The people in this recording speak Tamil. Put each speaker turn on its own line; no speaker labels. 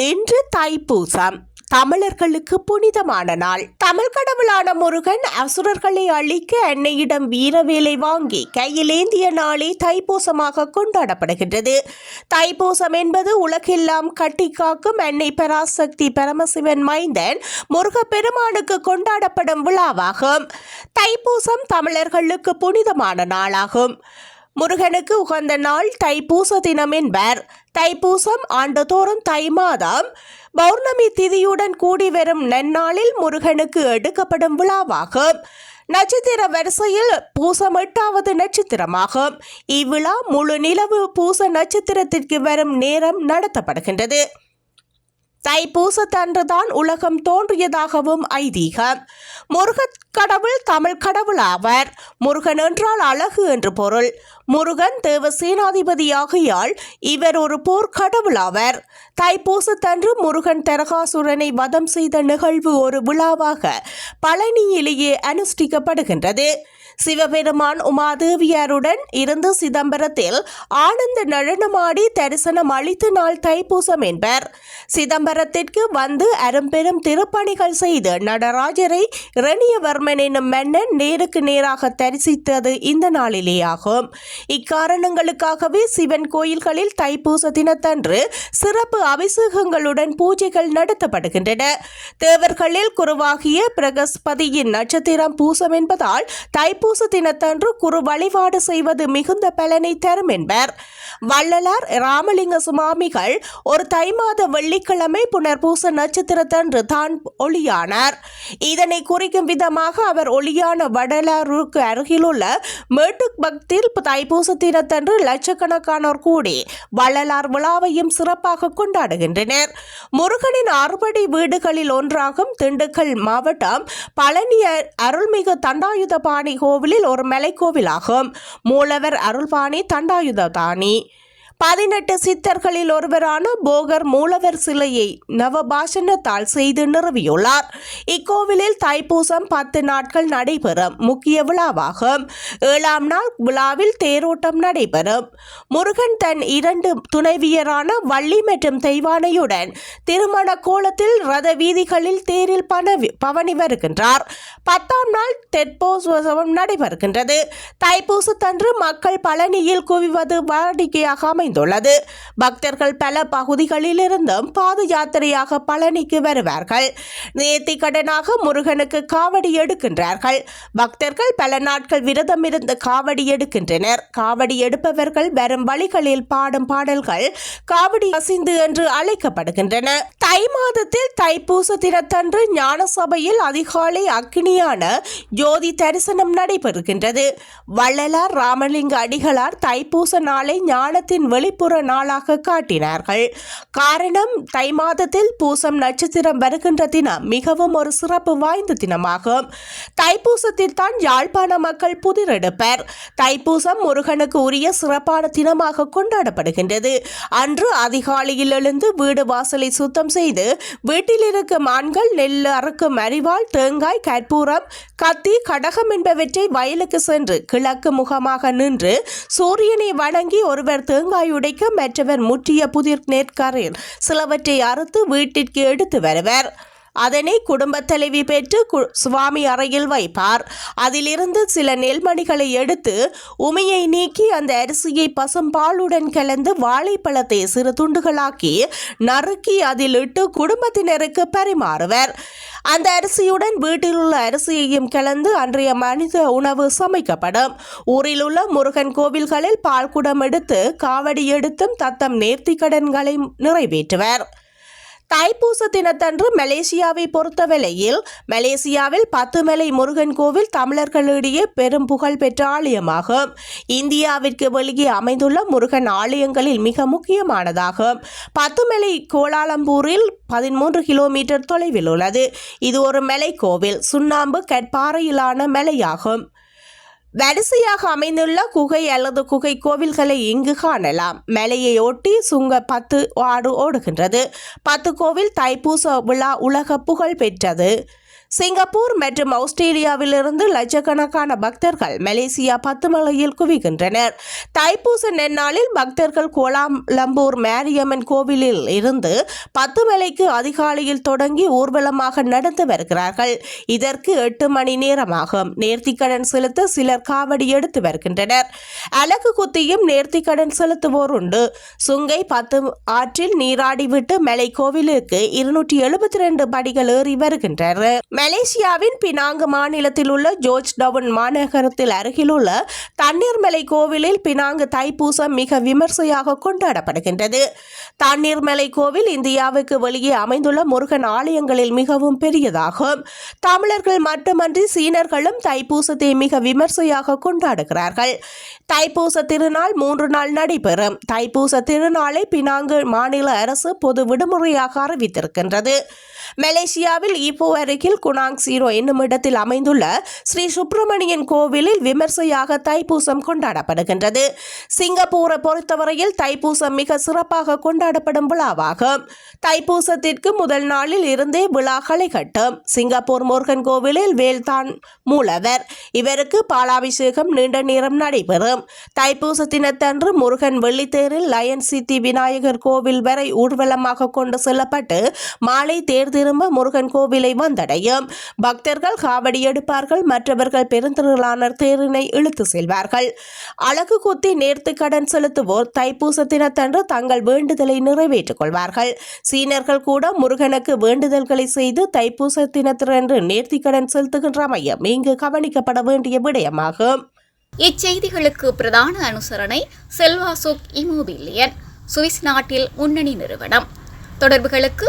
இன்று தைப்பூசம். தமிழர்களுக்கு புனிதமான நாள். தமிழ் கடவுளான முருகன் அசுரர்களை அழிக்க அன்னையிடம் வீரவேலை வாங்கி கையிலேந்திய நாளே தைப்பூசமாக கொண்டாடப்படுகின்றது. தைப்பூசம் என்பது உலகெல்லாம் கட்டி காக்கும் அன்னை பராசக்தி பரமசிவன் மைந்தன் முருகப்பெருமானுக்கு கொண்டாடப்படும் விழாவாகும். தைப்பூசம் தமிழர்களுக்கு புனிதமான நாளாகும். முருகனுக்கு உகந்த நாள் தைப்பூச தினம் என்பர் தைப்பூசம் ஆண்டுதோறும் தை மாதம். பௌர்ணமி திதியுடன் கூடி வரும் நன்னாளில் முருகனுக்கு எடுக்கப்படும் விழாவாகும். நட்சத்திர வரிசையில் பூசம் எட்டாவது நட்சத்திரமாகும். இவ்விழா முழு நிலவு பூச நட்சத்திரத்திற்கு வரும் நேரம் நடத்தப்படுகின்றது. தைப்பூசத்தன்றுதான் உலகம் தோன்றியதாகவும் ஐதீகம். முருகத் கடவுள் தமிழ் கடவுள் ஆவார். முருகன் என்றால் அழகு என்று பொருள். முருகன் தேவ சேனாதிபதியாகையால் இவர் ஒரு போர் கடவுள் ஆவர். தைப்பூசத்தன்று முருகன் தரகாசுரனை வதம் செய்த நிகழ்வு ஒரு விழாவாக பழனியிலேயே அனுஷ்டிக்கப்படுகின்றது. சிவபெருமான் உமாதேவியாருடன் இருந்து சிதம்பரத்தில் ஆனந்த நடனமாடி தரிசனம் அளித்த நாள் தைப்பூசம் என்பர். சிதம்பரத்திற்கு வந்து அரும்பெரும் திருப்பணிகள் செய்து நடராஜரை இரணியவர்மன் என்னும் மன்னன் நேருக்கு நேராக தரிசித்தது இந்த நாளிலேயாகும். இக்காரணங்களுக்காகவே சிவன் கோயில்களில் தைப்பூச தினத்தன்று சிறப்பு அபிஷேகங்களுடன் பூஜைகள் நடத்தப்படுகின்றன. தேவர்களில் குருவாகிய பிரகஸ்பதியின் நட்சத்திரம் பூசம் என்பதால் தைப்பூச தினத்தன்று குரு வழிபாடு செய்வது மிகுந்த பலனை தரும் என்பர். வள்ளலார் ராமலிங்க சுவாமிகள் ஒரு தை மாத வெள்ளிக்கிழமை புனர்பூச நட்சத்திரத்தன்று தான் ஒளியானார். இதனை குறிக்கும் விதமாக அவர் ஒளியான வடலாருக்கு அருகிலுள்ள மேட்டுக் பக்தியில் தைப்பூச தினத்தன்று லட்சக்கணக்கானோர் கூடி வள்ளலார் விழாவையும் சிறப்பாக கொண்டாடுகின்றனர். முருகனின் அறுபடி வீடுகளில் ஒன்றாகும் திண்டுக்கல் மாவட்டம் பழனி அ- அருள்மிகு தண்டாயுதபாணி கோவிலில் ஒரு மலைக்கோவிலாகும். மூலவர் அருள்பாணி தண்டாயுதபாணி பதினெட்டு சித்தர்களில் ஒருவரான போகர் மூலவர் சிலையை நவபாஷணத்தால் செய்து நிறுவியுள்ளார். இக்கோவிலில் தைப்பூசம் பத்து நாட்கள் நடைபெறும் முக்கிய விழாவாகும் ஏழாம் நாள் விழாவில் தேரோட்டம் நடைபெறும். முருகன் தன் இரண்டு துணைவியரான வள்ளி மற்றும் தெய்வானையுடன் திருமண கோலத்தில் ரத வீதிகளில் தேரில் பணவி பவனி வருகின்றார். பத்தாம் நாள் தெற்போசவம் நடைபெறுகின்றது. தைப்பூசத்தன்று மக்கள் பழனியில் குவிவது வாடிக்கையாக அமைந்துள்ளது பக்தர்கள் பல பகுதிகளிலிருந்தும் பாத யாத்திரையாக பழனிக்கு வருவார்கள். நேர்த்திக்கடனாக முருகனுக்கு காவடி எடுக்கின்றார்கள். பக்தர்கள் பல நாட்கள் விரதம் இருந்து காவடி எடுக்கின்றனர். காவடி எடுப்பவர்கள் வரும் வழிகளில் பாடும் பாடல்கள் காவடி அசிந்து என்று அழைக்கப்படுகின்றன. தை மாதத்தில் தைப்பூச தினத்தன்று ஞான சபையில் அதிகாலை அக்னியான ஜோதி தரிசனம் நடைபெறுகின்றது. வள்ளலார் ராமலிங்க அடிகளார் தைப்பூச நாளை ஞானத்தின் வெளிப்புற நாளாக காட்டினார்கள். காரணம் தை மாதத்தில் பூசம் நட்சத்திரம் வருகின்ற தினம் மிகவும் ஒரு சிறப்பு வாய்ந்த தினமாகும். தைப்பூசத்தில் தான் யாழ்ப்பாண மக்கள் புதிரெடுப்பர். தைப்பூசம் முருகனுக்கு உரிய சிறப்பான தினமாக கொண்டாடப்படுகின்றது. அன்று அதிகாலையில் எழுந்து வீடு வாசலை சுத்தம் செய்து வீட்டில் இருக்கும் ஆண்கள் நெல் அறுக்கும் அரிவாள் தேங்காய் கற்பூரம் கத்தி கடகம் என்பவற்றை வயலுக்கு சென்று கிழக்கு முகமாக நின்று சூரியனை வணங்கி ஒருவர் தேங்காய் உடைக்க மற்றவர் முற்றிய புதிர் நெற்கரையில் சிலவற்றை அறுத்து வீட்டிற்கு எடுத்து வருவர். அதனை குடும்பத் தலைவி பெற்று கு- சுவாமி அறையில் வைப்பார். அதிலிருந்து சில நெல்மணிகளை எடுத்து உமையை நீக்கி அந்த அரிசியை பசும்பாலுடன் கலந்து வாழைப்பழத்தை சிறு துண்டுகளாக்கி நறுக்கி அதில் இட்டு குடும்பத்தினருக்கு பரிமாறுவர். அந்த அரிசியுடன் வீட்டில் உள்ள அரிசியையும் கலந்து அன்றைய மனித உணவு சமைக்கப்படும். ஊரில் உள்ள முருகன் கோவில்களில் பால்குடம் எடுத்து காவடி எடுத்தும் தத்தம் நேர்த்திக்கடன்களை நிறைவேற்றுவர். தைப்பூச தினத்தன்று மலேசியாவை பொறுத்தவரையில் மலேசியாவில் பத்துமலை முருகன் கோவில் தமிழர்களிடையே பெரும் புகழ் பெற்ற ஆலயமாகும் இந்தியாவிற்கு வெளியே அமைந்துள்ள முருகன் ஆலயங்களில் மிக முக்கியமானதாகும் பத்துமலை கோலாலம்பூரில் பதிமூன்று கிலோமீட்டர் தொலைவில் உள்ளது. இது ஒரு மலை கோவில் சுண்ணாம்பு கட்பாறையிலான மலையாகும். வரிசையாக அமைந்துள்ள குகை அல்லது குகை கோவில்களை இங்கு காணலாம். மலையை ஒட்டி சுங்க பத்து ஆடு ஓடுகின்றது. பத்து கோவில் தைப்பூச விழா உலக புகழ் பெற்றது. சிங்கப்பூர் மற்றும் ஆஸ்திரேலியாவிலிருந்து லட்சக்கணக்கான பக்தர்கள் மலேசியா பத்துமலையில் குவிகின்றனர். தைப்பூச நென்னாளில் பக்தர்கள் கோலாலம்பூர் மேரியம்மன் கோவிலில் இருந்து பத்துமலைக்கு அதிகாலையில் தொடங்கி ஊர்வலமாக நடந்து வருகிறார்கள். இதற்கு எட்டு மணி நேரமாகும். நேர்த்திக்கடன் செலுத்த சிலர் காவடி எடுத்து வருகின்றனர். அலகு குத்தியும் நேர்த்திக்கடன் செலுத்துவோர் உண்டு. சுங்கை பத்து ஆற்றில் நீராடிவிட்டு மலை கோவிலுக்கு இருநூற்றி எழுபத்தி ரெண்டு படிகள் ஏறி வருகின்றனர். மலேசியாவின் பினாங்கு மாநிலத்தில் உள்ள ஜோர்ஜ் டவுன் மாநகரத்தில் அருகிலுள்ள தண்ணீர்மலை கோவிலில் பினாங்கு தைப்பூசம் மிக விமர்சையாக கொண்டாடப்படுகின்றது. தண்ணீர்மலை கோவில் இந்தியாவுக்கு வெளியே அமைந்துள்ள முருகன் ஆலயங்களில் மிகவும் பெரியதாகும். தமிழர்கள் மட்டுமன்றி சீனர்களும் தைப்பூசத்தை மிக விமர்சையாக கொண்டாடுகிறார்கள். தைப்பூச திருநாள் மூன்று நாள் நடைபெறும். தைப்பூச திருநாளை பினாங்கு மாநில அரசு பொது விடுமுறையாக அறிவித்திருக்கின்றது. மலேசியாவில் இப்போ அருகில் குணாங் சீரோ என்னும் இடத்தில் அமைந்துள்ள ஸ்ரீ சுப்பிரமணியன் கோவிலில் விமர்சையாக தைப்பூசம் கொண்டாடப்படுகின்றது. சிங்கப்பூரை பொறுத்தவரையில் தைப்பூசம் மிக சிறப்பாக கொண்டாடப்படும் விழாவாகும். தைப்பூசத்திற்கு முதல் நாளில் இருந்தே விழா கட்டும் சிங்கப்பூர் முருகன் கோவிலில் வேல்தான் மூலவர். இவருக்கு பாலாபிஷேகம் நீண்ட நேரம் நடைபெறும். தைப்பூச தினத்தன்று முருகன் வெள்ளித்தேரில் லயன் சித்தி விநாயகர் கோவில் வரை ஊர்வலமாக கொண்டு செல்லப்பட்டு மாலை தேர் திரும்ப முருகன் கோவிலை வந்தடையும். பக்தர்கள் காவடி எடுப்பார்கள் மற்றவர்கள் பெருந்திரளான தேரினை இழுத்து செல்வார்கள். அழகு குத்தி நேர்த்து கடன் செலுத்துவோர் தைப்பூச தினத்தன்று தங்கள் வேண்டுதலை நிறைவேற்றிக் கொள்வார்கள். சீனர்கள் கூட முருகனுக்கு வேண்டுதல்களை செய்து தைப்பூச தினத்திரன்று நேர்த்திக்கடன் செலுத்துகின்றமையும் இங்கு கவனிக்கப்பட வேண்டிய விடயமாகும்.
இச்செய்திகளுக்கு பிரதான அனுசரணை செல்வாசோக் இமோபிலியன் சுவிஸ் நாட்டில் முன்னணி நிறுவனம். தொடர்புகளுக்கு